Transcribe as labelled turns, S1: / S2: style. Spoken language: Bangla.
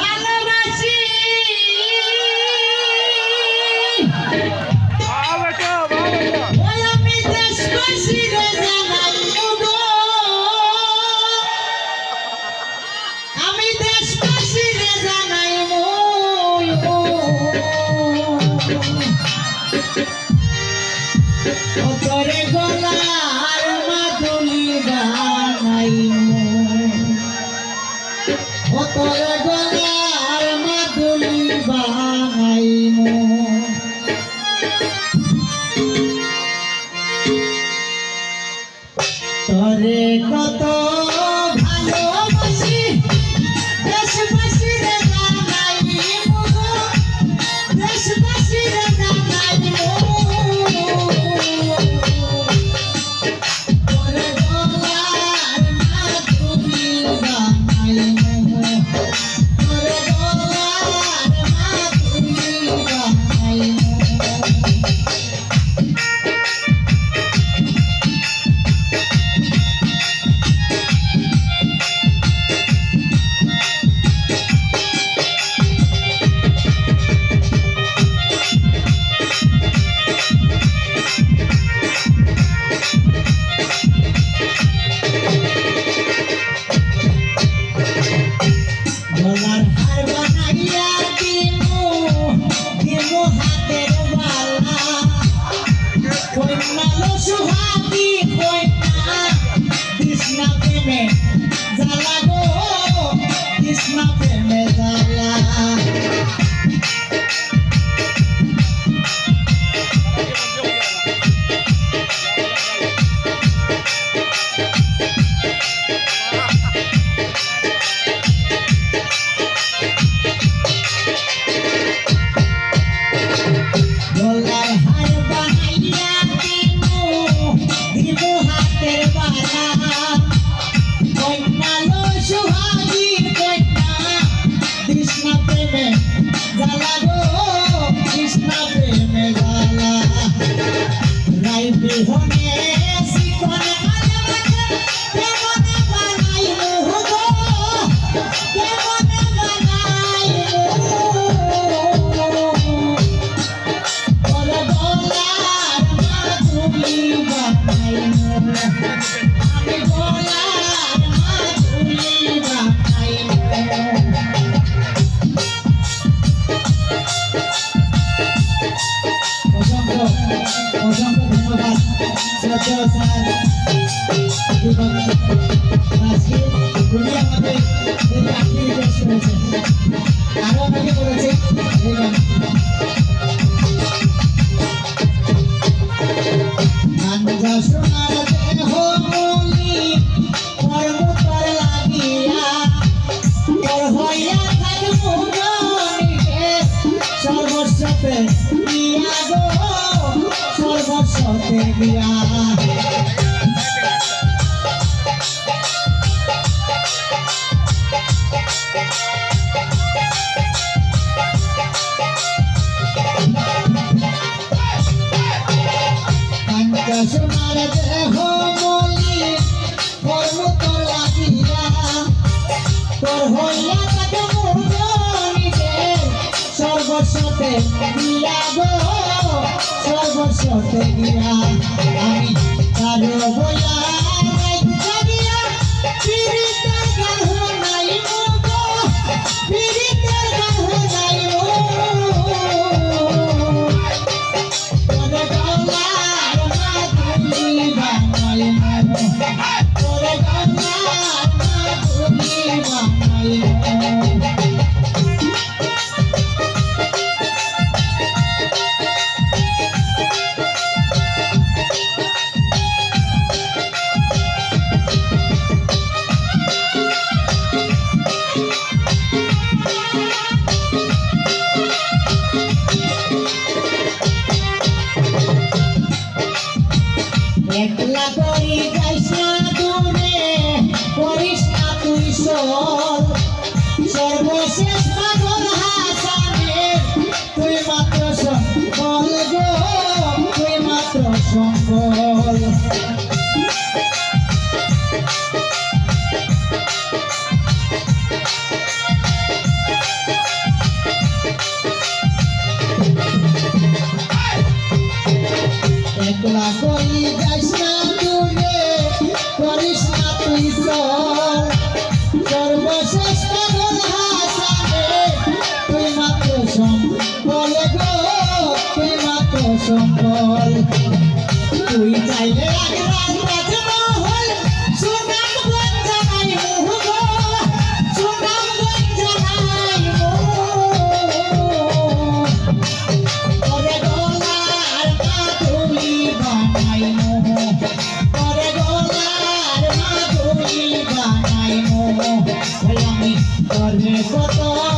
S1: ভালোবাসি। আমি দেশবাসী রে জানাই আমি দেশবাসী রে জানাই ও তোরে গোলা Thank you. Right behind me, see উনি আমাদের এই আত্মীয় বিকাশ করেছেন আরও আমাকে বলেছে সর্বস্বতে দিয়া গো। সর্বস্বতে দিয়া সর্বস্বতে দিয়া গো সর্বস্বতে দিয়া আমি কারও বলা একলা করি কাইসা দূরে করিস না সর্বশেষ না করি যাইস না তুলে, করিস না তুই সর সর্বশ্রেষ্ঠ তুই মাত্র সম্পল গো, তুই মাত্র সম্পল তুই চাইলে আগে আমি কত?